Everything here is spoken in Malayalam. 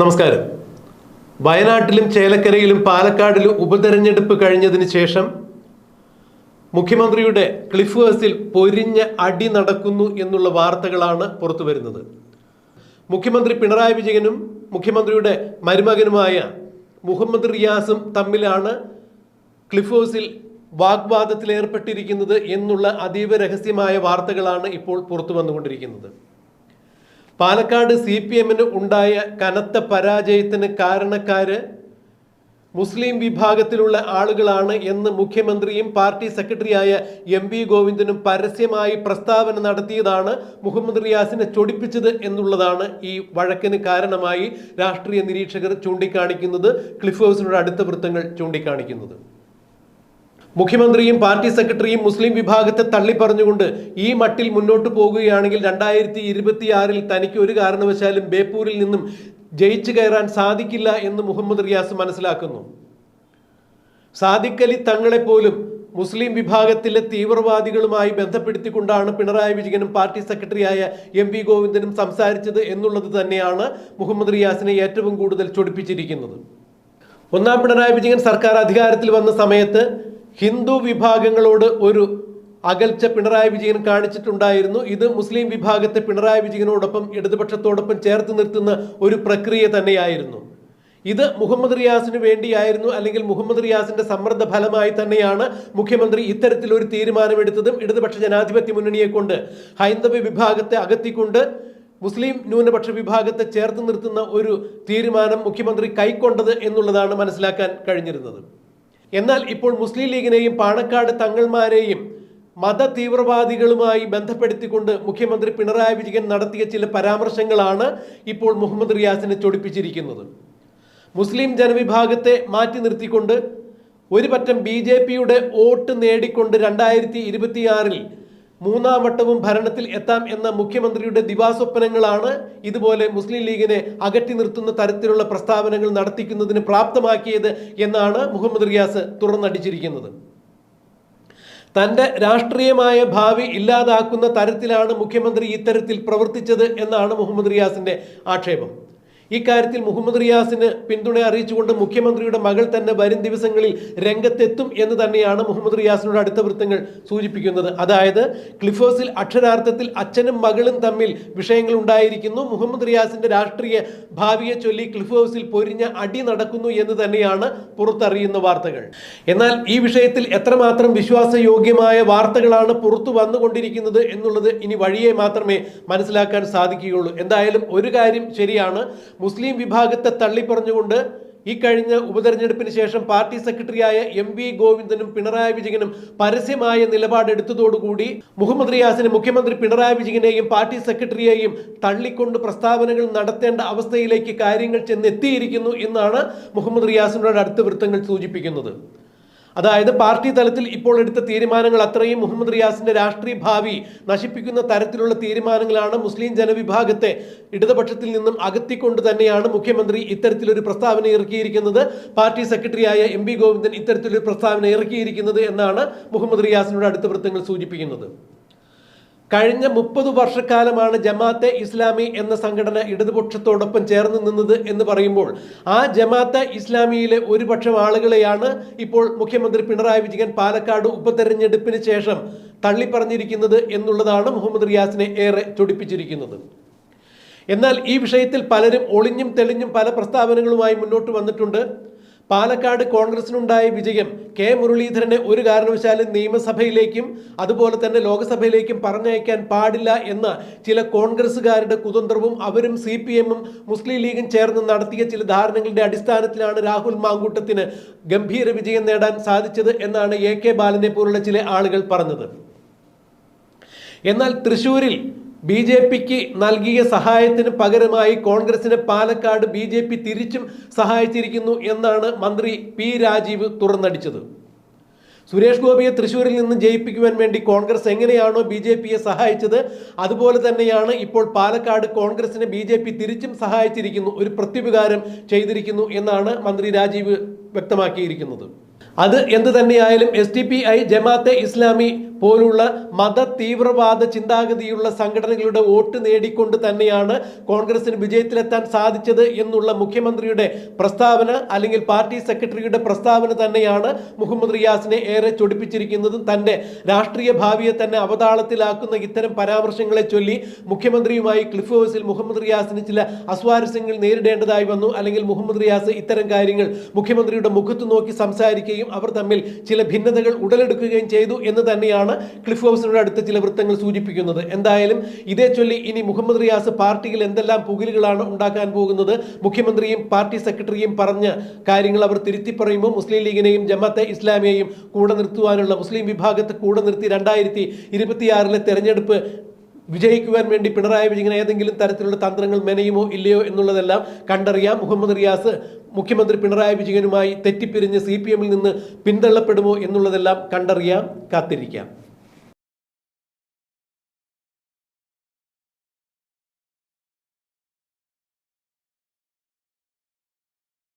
നമസ്കാരം. വയനാട്ടിലും ചേലക്കരയിലും പാലക്കാടിലും ഉപതെരഞ്ഞെടുപ്പ് കഴിഞ്ഞതിന് ശേഷം മുഖ്യമന്ത്രിയുടെ ക്ലിഫ് ഹൗസിൽ പൊരിഞ്ഞ അടി നടക്കുന്നു എന്നുള്ള വാർത്തകളാണ് പുറത്തു വരുന്നത്. മുഖ്യമന്ത്രി പിണറായി വിജയനും മുഖ്യമന്ത്രിയുടെ മരുമകനുമായ മുഹമ്മദ് റിയാസും തമ്മിലാണ് ക്ലിഫ് ഹൗസിൽ വാഗ്വാദത്തിലേർപ്പെട്ടിരിക്കുന്നത് എന്നുള്ള അതീവ രഹസ്യമായ വാർത്തകളാണ് ഇപ്പോൾ പുറത്തു വന്നുകൊണ്ടിരിക്കുന്നത്. പാലക്കാട് സി പി എമ്മിന് ഉണ്ടായ കനത്ത പരാജയത്തിന് കാരണക്കാര് മുസ്ലിം വിഭാഗത്തിലുള്ള ആളുകളാണ് എന്ന് മുഖ്യമന്ത്രിയും പാർട്ടി സെക്രട്ടറിയായ എം വി ഗോവിന്ദനും പരസ്യമായി പ്രസ്താവന നടത്തിയതാണ് മുഹമ്മദ് റിയാസിനെ ചൊടിപ്പിച്ചത് എന്നുള്ളതാണ് ഈ വഴക്കിന് കാരണമായി രാഷ്ട്രീയ നിരീക്ഷകർ ചൂണ്ടിക്കാണിക്കുന്നത്. ക്ലിഫ് ഹൗസിനോട് അടുത്ത വൃത്തങ്ങൾ ചൂണ്ടിക്കാണിക്കുന്നത്. മുഖ്യമന്ത്രിയും പാർട്ടി സെക്രട്ടറിയും മുസ്ലിം വിഭാഗത്തെ തള്ളിപ്പറഞ്ഞുകൊണ്ട് ഈ മട്ടിൽ മുന്നോട്ട് പോകുകയാണെങ്കിൽ രണ്ടായിരത്തി ഇരുപത്തിയാറിൽ തനിക്ക് ഒരു കാരണവശാലും ബേപ്പൂരിൽ നിന്നും ജയിച്ചു കയറാൻ സാധിക്കില്ല എന്ന് മുഹമ്മദ് റിയാസ് മനസ്സിലാക്കുന്നു. സാദിഖലി തങ്ങളെപ്പോലും മുസ്ലിം വിഭാഗത്തിലെ തീവ്രവാദികളുമായി ബന്ധപ്പെടുത്തിക്കൊണ്ടാണ് പിണറായി വിജയനും പാർട്ടി സെക്രട്ടറിയായ എം വി ഗോവിന്ദനും സംസാരിച്ചത് എന്നുള്ളത് തന്നെയാണ് മുഹമ്മദ് റിയാസിനെ ഏറ്റവും കൂടുതൽ ചൊടിപ്പിച്ചിരിക്കുന്നത്. ഒന്നാം പിണറായി വിജയൻ സർക്കാർ അധികാരത്തിൽ വന്ന സമയത്ത് ഹിന്ദു വിഭാഗങ്ങളോട് ഒരു അകൽച്ച പിണറായി വിജയൻ കാണിച്ചിട്ടുണ്ടായിരുന്നു. ഇത് മുസ്ലിം വിഭാഗത്തെ പിണറായി വിജയനോടൊപ്പം ഇടതുപക്ഷത്തോടൊപ്പം ചേർത്ത് നിർത്തുന്ന ഒരു പ്രക്രിയ തന്നെയായിരുന്നു. ഇത് മുഹമ്മദ് റിയാസിന് വേണ്ടിയായിരുന്നു അല്ലെങ്കിൽ മുഹമ്മദ് റിയാസിന്റെ സമ്മർദ്ദ ഫലമായി തന്നെയാണ് മുഖ്യമന്ത്രി ഇത്തരത്തിലൊരു തീരുമാനമെടുത്തതും ഇടതുപക്ഷ ജനാധിപത്യ മുന്നണിയെ കൊണ്ട് ഹൈന്ദവ വിഭാഗത്തെ അകത്തിക്കൊണ്ട് മുസ്ലിം ന്യൂനപക്ഷ വിഭാഗത്തെ ചേർത്ത് നിർത്തുന്ന ഒരു തീരുമാനം മുഖ്യമന്ത്രി കൈക്കൊണ്ടത് എന്നുള്ളതാണ് മനസ്സിലാക്കാൻ കഴിഞ്ഞിരുന്നത്. എന്നാൽ ഇപ്പോൾ മുസ്ലിം ലീഗിനെയും പാണക്കാട് തങ്ങൾമാരെയും മത തീവ്രവാദികളുമായി ബന്ധപ്പെടുത്തിക്കൊണ്ട് മുഖ്യമന്ത്രി പിണറായി വിജയൻ നടത്തിയ ചില പരാമർശങ്ങളാണ് ഇപ്പോൾ മുഹമ്മദ് റിയാസിനെ ചൊടിപ്പിച്ചിരിക്കുന്നത്. മുസ്ലിം ജനവിഭാഗത്തെ മാറ്റി നിർത്തിക്കൊണ്ട് ഒരു പറ്റം ബി ജെ പിയുടെ വോട്ട് നേടിക്കൊണ്ട് രണ്ടായിരത്തി ഇരുപത്തിയാറിൽ മൂന്നാം വട്ടവും ഭരണത്തിൽ എത്താം എന്ന മുഖ്യമന്ത്രിയുടെ ദിവാസ്വപ്നങ്ങളാണ് ഇതുപോലെ മുസ്ലിം ലീഗിനെ അകറ്റി നിർത്തുന്ന തരത്തിലുള്ള പ്രസ്താവനകൾ നടത്തിക്കുന്നതിന് പ്രാപ്തമാക്കിയത് എന്നാണ് മുഹമ്മദ് റിയാസ് തുറന്നടിച്ചിരിക്കുന്നത്. തന്റെ രാഷ്ട്രീയമായ ഭാവി ഇല്ലാതാക്കുന്ന തരത്തിലാണ് മുഖ്യമന്ത്രി ഇത്തരത്തിൽ പ്രവർത്തിച്ചത് എന്നാണ് മുഹമ്മദ് റിയാസിന്റെ ആക്ഷേപം. ഇക്കാര്യത്തിൽ മുഹമ്മദ് റിയാസിന് പിന്തുണ അറിയിച്ചുകൊണ്ട് മുഖ്യമന്ത്രിയുടെ മകൾ തന്നെ വരും ദിവസങ്ങളിൽ രംഗത്തെത്തും എന്ന് തന്നെയാണ് മുഹമ്മദ് റിയാസിനോട് അടുത്ത വൃത്തങ്ങൾ സൂചിപ്പിക്കുന്നത്. അതായത് ക്ലിഫോസിൽ അക്ഷരാർത്ഥത്തിൽ അച്ഛനും മകളും തമ്മിൽ വിഷയങ്ങൾ ഉണ്ടായിരിക്കുന്നു. മുഹമ്മദ് റിയാസിന്റെ രാഷ്ട്രീയ ഭാവിയെ ചൊല്ലി ക്ലിഫോസിൽ പൊരിഞ്ഞ അടി നടക്കുന്നു എന്ന് തന്നെയാണ് പുറത്തറിയുന്ന വാർത്തകൾ. എന്നാൽ ഈ വിഷയത്തിൽ എത്രമാത്രം വിശ്വാസയോഗ്യമായ വാർത്തകളാണ് പുറത്തു വന്നുകൊണ്ടിരിക്കുന്നത് എന്നുള്ളത് ഇനി വഴിയെ മാത്രമേ മനസ്സിലാക്കാൻ സാധിക്കുകയുള്ളൂ. എന്തായാലും ഒരു കാര്യം ശരിയാണ് മുസ്ലിം വിഭാഗത്തെ തള്ളിപ്പറഞ്ഞുകൊണ്ട് ഈ കഴിഞ്ഞ ഉപതെരഞ്ഞെടുപ്പിന് ശേഷം പാർട്ടി സെക്രട്ടറിയായ എം വി ഗോവിന്ദനും പിണറായി വിജയനും പരസ്യമായ നിലപാടെടുത്തതോടുകൂടി മുഹമ്മദ് റിയാസിനെ മുഖ്യമന്ത്രി പിണറായി വിജയനെയും പാർട്ടി സെക്രട്ടറിയെയും തള്ളിക്കൊണ്ട് പ്രസ്താവനകൾ നടത്തേണ്ട അവസ്ഥയിലേക്ക് കാര്യങ്ങൾ ചെന്നെത്തിയിരിക്കുന്നു എന്നാണ് മുഹമ്മദ് റിയാസിനോട് അടുത്ത വൃത്തങ്ങൾ സൂചിപ്പിക്കുന്നത്. അതായത് പാർട്ടി തലത്തിൽ ഇപ്പോൾ എടുത്ത തീരുമാനങ്ങൾ അത്രയും മുഹമ്മദ് റിയാസിന്റെ രാഷ്ട്രീയ ഭാവി നശിപ്പിക്കുന്ന തരത്തിലുള്ള തീരുമാനങ്ങളാണ് മുസ്ലിം ജനവിഭാഗത്തെ ഇടതുപക്ഷത്തിൽ നിന്നും അകത്തിക്കൊണ്ട് തന്നെയാണ് മുഖ്യമന്ത്രി ഇത്തരത്തിലൊരു പ്രസ്താവന ഇറക്കിയിരിക്കുന്നത്. പാർട്ടി സെക്രട്ടറിയായ എം പി ഗോവിന്ദൻ ഇത്തരത്തിലൊരു പ്രസ്താവന ഇറക്കിയിരിക്കുന്നത് എന്നാണ് മുഹമ്മദ് റിയാസിനോട് അടുത്ത വൃത്തങ്ങൾ സൂചിപ്പിക്കുന്നത്. കഴിഞ്ഞ മുപ്പത് വർഷക്കാലമാണ് ജമാഅത്തെ ഇസ്ലാമി എന്ന സംഘടന ഇടതുപക്ഷത്തോടൊപ്പം ചേർന്ന് നിന്നത് എന്ന് പറയുമ്പോൾ ആ ജമാഅത്തെ ഇസ്ലാമിയിലെ ഒരുപക്ഷം ആളുകളെയാണ് ഇപ്പോൾ മുഖ്യമന്ത്രി പിണറായി വിജയൻ പാലക്കാട് ഉപതെരഞ്ഞെടുപ്പിന് ശേഷം തള്ളിപ്പറഞ്ഞിരിക്കുന്നത് എന്നുള്ളതാണ് മുഹമ്മദ് റിയാസിനെ ഏറെ ചൊടിപ്പിച്ചിരിക്കുന്നത്. എന്നാൽ ഈ വിഷയത്തിൽ പലരും ഒളിഞ്ഞും തെളിഞ്ഞും പല പ്രസ്താവനകളുമായി മുന്നോട്ട് വന്നിട്ടുണ്ട്. പാലക്കാട് കോൺഗ്രസിനുണ്ടായ വിജയം കെ മുരളീധരനെ ഒരു കാരണവശാലും നിയമസഭയിലേക്കും അതുപോലെ തന്നെ ലോക്സഭയിലേക്കും പറഞ്ഞയക്കാൻ പാടില്ല എന്ന് ചില കോൺഗ്രസ്സുകാരുടെ കുതന്ത്രവും അവരും സി പി എമ്മും മുസ്ലിം ലീഗും ചേർന്ന് നടത്തിയ ചില ധാരണകളുടെ അടിസ്ഥാനത്തിലാണ് രാഹുൽ മാങ്കൂട്ടത്തിന് ഗംഭീര വിജയം നേടാൻ സാധിച്ചത് എന്നാണ് എ കെ ബാലനെ പോലുള്ള ചില ആളുകൾ പറഞ്ഞത്. എന്നാൽ തൃശൂരിൽ ബി ജെ പിക്ക് നൽകിയ സഹായത്തിന് പകരമായി കോൺഗ്രസിനെ പാലക്കാട് ബി ജെ പി തിരിച്ചും സഹായിച്ചിരിക്കുന്നു എന്നാണ് മന്ത്രി പി രാജീവ് തുറന്നടിച്ചത്. സുരേഷ് ഗോപിയെ തൃശ്ശൂരിൽ നിന്ന് ജയിപ്പിക്കുവാൻ വേണ്ടി കോൺഗ്രസ് എങ്ങനെയാണോ ബി ജെ പിയെ സഹായിച്ചത് അതുപോലെ തന്നെയാണ് ഇപ്പോൾ പാലക്കാട് കോൺഗ്രസിനെ ബി ജെ പി തിരിച്ചും സഹായിച്ചിരിക്കുന്നു ഒരു പ്രത്യുപകാരം ചെയ്തിരിക്കുന്നു എന്നാണ് മന്ത്രി രാജീവ് വ്യക്തമാക്കിയിരിക്കുന്നത്. അത് എന്ത് തന്നെയായാലും S T P I Jamaat-e Islami പോലുള്ള മത തീവ്രവാദ ചിന്താഗതിയുള്ള സംഘടനകളുടെ വോട്ട് നേടിക്കൊണ്ട് തന്നെയാണ് കോൺഗ്രസിന് വിജയത്തിലെത്താൻ സാധിച്ചത് എന്നുള്ള മുഖ്യമന്ത്രിയുടെ പ്രസ്താവന അല്ലെങ്കിൽ പാർട്ടി സെക്രട്ടറിയുടെ പ്രസ്താവന തന്നെയാണ് മുഹമ്മദ് റിയാസിനെ ഏറെ ചൊടിപ്പിച്ചിരിക്കുന്നതും തന്റെ രാഷ്ട്രീയ ഭാവിയെ തന്നെ അവതാളത്തിലാക്കുന്ന ഇത്തരം പരാമർശങ്ങളെ ചൊല്ലി മുഖ്യമന്ത്രിയുമായി ക്ലിഫ് ഹൗസിൽ മുഹമ്മദ് റിയാസിന് ചില അസ്വാരസ്യങ്ങൾ നേരിടേണ്ടതായി വന്നു. അല്ലെങ്കിൽ മുഹമ്മദ് റിയാസ് ഇത്തരം കാര്യങ്ങൾ മുഖ്യമന്ത്രിയുടെ മുഖത്ത് നോക്കി സംസാരിക്കുകയും അവർ തമ്മിൽ ചില ഭിന്നതകൾ ഉടലെടുക്കുകയും ചെയ്തു എന്ന് തന്നെയാണ് ക്ലിഫ് ഹൗസിനോട് അടുത്ത ചില വൃത്തങ്ങൾ സൂചിപ്പിക്കുന്നത്. എന്തായാലും ഇതേ ചൊല്ലി ഇനി മുഹമ്മദ് റിയാസ് പാർട്ടിയിൽ എന്തെല്ലാം പുകിലുകളാണ് ഉണ്ടാക്കാൻ പോകുന്നത് മുഖ്യമന്ത്രിയും പാർട്ടി സെക്രട്ടറിയും പറഞ്ഞ കാര്യങ്ങൾ അവർ തിരുത്തി പറയുമ്പോൾ മുസ്ലിം ലീഗിനെയും ജമാഅത്തെ ഇസ്ലാമിയെയും കൂടെ നിർത്തുവാനുള്ള മുസ്ലിം വിഭാഗത്തെ കൂടെ നിർത്തി രണ്ടായിരത്തി ഇരുപത്തിയാറിലെ തെരഞ്ഞെടുപ്പ് വിജയിക്കുവാൻ വേണ്ടി പിണറായി വിജയൻ ഏതെങ്കിലും തരത്തിലുള്ള തന്ത്രങ്ങൾ മെനയുമോ ഇല്ലയോ എന്നുള്ളതെല്ലാം കണ്ടറിയാം. മുഹമ്മദ് റിയാസ് മുഖ്യമന്ത്രി പിണറായി വിജയനുമായി തെറ്റിപ്പിരിഞ്ഞ് സി പി എമ്മിൽ നിന്ന് പിന്തള്ളപ്പെടുമോ എന്നുള്ളതെല്ലാം കണ്ടറിയാം കാത്തിരിക്കാം.